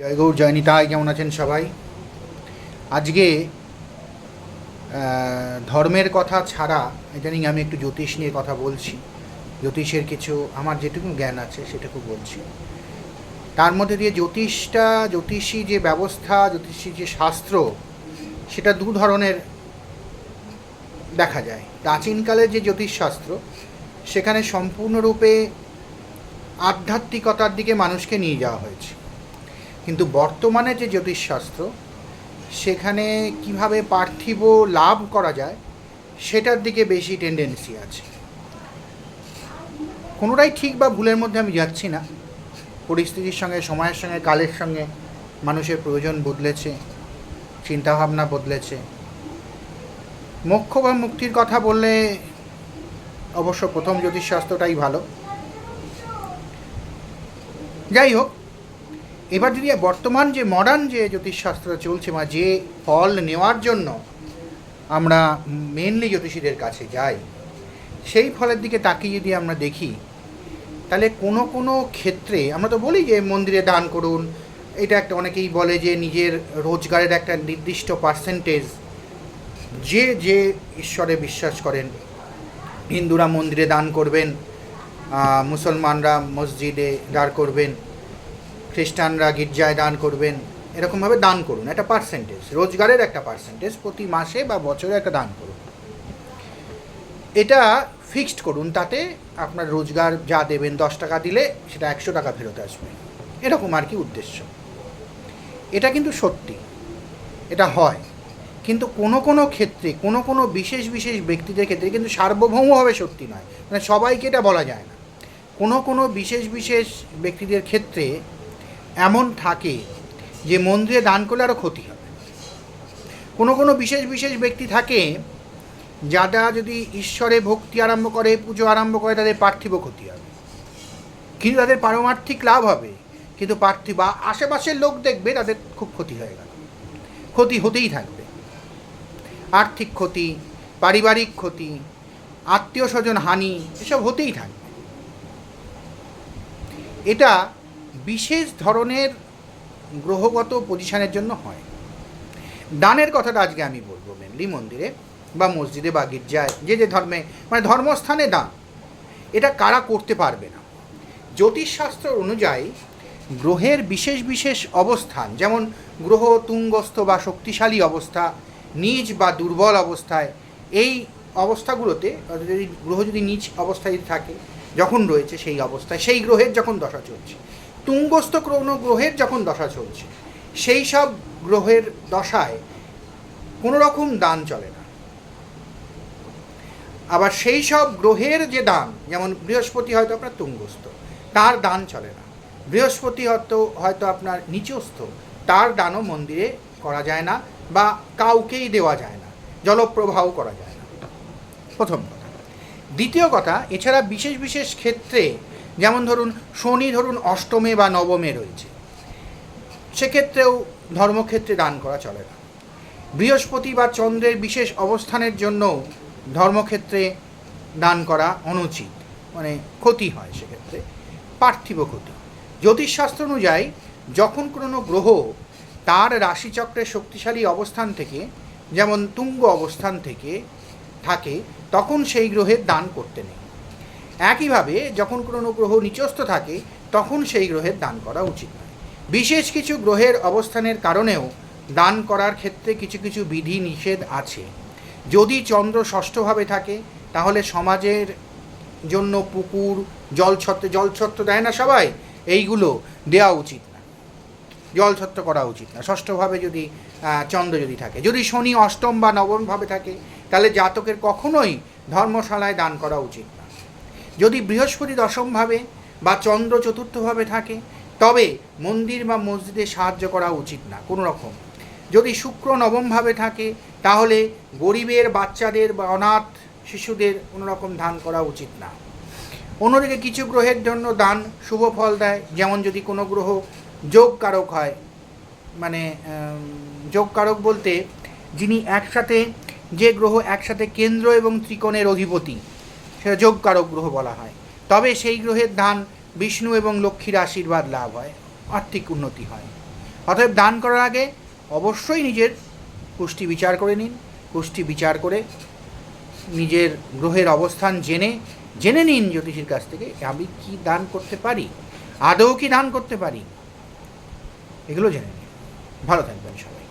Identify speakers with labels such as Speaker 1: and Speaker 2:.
Speaker 1: জয় গৌর জয় কেমন আছেন সবাই? আজকে ধর্মের কথা ছাড়া, ইদানিং আমি একটু জ্যোতিষ নিয়ে কথা বলছি। জ্যোতিষের কিছু, আমার যেটুকু জ্ঞান আছে সেটুকু বলছি। তার মধ্যে দিয়ে জ্যোতিষটা, জ্যোতিষী যে ব্যবস্থা, জ্যোতিষী যে শাস্ত্র, সেটা দু ধরনের দেখা যায়। প্রাচীনকালের যে জ্যোতিষশাস্ত্র সেখানে সম্পূর্ণরূপে আধ্যাত্মিকতার দিকে মানুষকে নিয়ে যাওয়া হয়েছে। কিন্তু বর্তমানে যে জ্যোতিষশাস্ত্র, সেখানে কীভাবে পার্থিব লাভ করা যায়, সেটার দিকে বেশি টেন্ডেন্সি আছে। কোনোটাই ঠিক বা ভুলের মধ্যে আমি যাচ্ছি না। পরিস্থিতির সঙ্গে, সময়ের সঙ্গে, কালের সঙ্গে মানুষের প্রয়োজন বদলেছে, চিন্তাভাবনা বদলেছে। মোক্ষ বা মুক্তির কথা বললে অবশ্য প্রথম জ্যোতিষশাস্ত্রটাই ভালো। যাই হোক এবার যদি বর্তমান যে মডার্ন যে জ্যোতিষশাস্ত্র চলছে বা যে ফল নেওয়ার জন্য আমরা মেনলি জ্যোতিষীদের কাছে যাই, সেই ফলের দিকে তাকিয়ে যদি আমরা দেখি, তাহলে কোনো কোনো ক্ষেত্রে আমরা তো বলি যে মন্দিরে দান করুন, এটা একটা অনেকেই বলে যে নিজের রোজগারের একটা নির্দিষ্ট পার্সেন্টেজ যে যে ঈশ্বরে বিশ্বাস করেন, হিন্দুরা মন্দিরে দান করবেন মুসলমানরা মসজিদে দাঁড় করবেন খ্রিস্টানরা গির্জায় দান করবেন, এরকমভাবে দান করুন, একটা পার্সেন্টেজ রোজগারের একটা পার্সেন্টেজ প্রতি মাসে বা বছরে একটা দান করুন। এটা ফিক্সড করুন তাতে আপনার রোজগার যা দেবেন দশ টাকা দিলে সেটা একশো টাকা ফেরত আসবে। এরকম আর কি উদ্দেশ্য। এটা কিন্তু সত্যি, এটা হয়। কিন্তু কোনো কোনো ক্ষেত্রে, কোনো কোনো বিশেষ বিশেষ ব্যক্তিদের ক্ষেত্রে কিন্তু সার্বভৌমভাবে সত্যি নয়। মানে সবাইকে এটা বলা যায় না। কোনো কোনো বিশেষ বিশেষ ব্যক্তিদের ক্ষেত্রে এমন থাকে যে মন্দিরে দান করলে আরও ক্ষতি হবে। কোনো কোনো বিশেষ বিশেষ ব্যক্তি থাকে যারা যদি ঈশ্বরে ভক্তি আরম্ভ করে, পুজো আরম্ভ করে, তাদের পার্থিব ক্ষতি হবে। কিন্তু তাদের পারমার্থিক লাভ হবে, কিন্তু পার্থিব বা আশেপাশের লোক দেখবে তাদের খুব ক্ষতি হয়ে গেল। ক্ষতি হতেই থাকবে। আর্থিক ক্ষতি, পারিবারিক ক্ষতি, আত্মীয় স্বজন হানি, এসব হতেই থাকবে। এটা বিশেষ ধরনের গ্রহগত পজিশনের জন্য হয়। দানের কথাটা আজকে আমি বলব মেনলি মন্দিরে বা মসজিদে বা গির্জায়, যে যে ধর্মে মানে ধর্মস্থানে দান। এটা কারা করতে পারবে না? জ্যোতিষশাস্ত্র অনুযায়ী গ্রহের বিশেষ বিশেষ অবস্থান, যেমন গ্রহ তুঙ্গস্থ বা শক্তিশালী অবস্থা, নিজ বা দুর্বল অবস্থায়, এই অবস্থাগুলোতে যদি গ্রহ যদি নিজ অবস্থায় থাকে, যখন রয়েছে সেই অবস্থায়, সেই গ্রহের যখন দশা চলছে তুঙ্গস্থ কোনো গ্রহের যখন দশা চলছে, সেই সব গ্রহের দশায় কোনো রকম দান চলে না। আবার সেই সব গ্রহের যে দান, যেমন বৃহস্পতি হয়তো আপনার তুঙ্গস্থ, তার দান চলে না। বৃহস্পতি হয়তো হয়তো আপনার নিচস্থ, তার দানও মন্দিরে করা যায় না বা কাউকেই দেওয়া যায় না জলপ্রবাহ করা যায় না। প্রথম কথা। দ্বিতীয় কথা, এছাড়া বিশেষ বিশেষ ক্ষেত্রে যেমন ধরুন, শনি ধরুন অষ্টমে বা নবমে রয়েছে। সেক্ষেত্রেও ধর্মক্ষেত্রে দান করা চলে না। বৃহস্পতি বা চন্দ্রের বিশেষ অবস্থানের জন্য ধর্মক্ষেত্রে দান করা অনুচিত। মানে ক্ষতি হয় সেক্ষেত্রে, পার্থিব ক্ষতি। জ্যোতিষশাস্ত্র অনুযায়ী, যখন কোনো গ্রহ তার রাশিচক্রের শক্তিশালী অবস্থান থেকে, যেমন তুঙ্গ অবস্থান থেকে থাকে, তখন সেই গ্রহের দান করতে নেই। একইভাবে যখন কোনো গ্রহ নিচস্থ থাকে, তখন সেই গ্রহের দান করা উচিত বিশেষ কিছু গ্রহের অবস্থানের কারণেও দান করার ক্ষেত্রে কিছু কিছু বিধি নিষেধ আছে। যদি চন্দ্র ষষ্ঠভাবে থাকে, তাহলে সমাজের জন্য পুকুর, জলছত্র জলছত্র দেয় না সবাই? এইগুলো দেওয়া উচিত না। জলছত্র করা উচিত না। ষষ্ঠভাবে যদি চন্দ্র যদি থাকে, যদি শনি অষ্টম বা নবমভাবে থাকে, তাহলে জাতকের কখনোই ধর্মশালায় দান করা উচিত না। যদি বৃহস্পতি দশমভাবে বা চন্দ্র চতুর্থভাবে থাকে তবে মন্দির বা মসজিদে সাহায্য করা উচিত না কোনো রকম। যদি শুক্র নবমভাবে থাকে তাহলে গরিবের বাচ্চাদের বা অনাথ শিশুদের কোনো রকম দান করা উচিত না। অন্যদিকে কিছু গ্রহের জন্য দান শুভ ফল দেয় যেমন যদি কোনো গ্রহ যোগ কারক হয় মানে উম, যোগ কারক বলতে যিনি একসাথে যে গ্রহ একসাথে কেন্দ্র এবং ত্রিকোণের অধিপতি সেটা যোগ গ্রহ বলা হয়। তবে সেই গ্রহের দান বিষ্ণু এবং লক্ষ্মীর আশীর্বাদ লাভ হয়, আর্থিক উন্নতি হয়। অতএব দান করার আগে অবশ্যই নিজের পুষ্টি বিচার করে নিন। পুষ্টি বিচার করে নিজের গ্রহের অবস্থান জেনে জেনে নিন জ্যোতিষীর কাছ থেকে, আমি কি দান করতে পারি? আদৌ কি দান করতে পারি? এগুলো জেনে নিন। ভালো থাকবেন সবাই।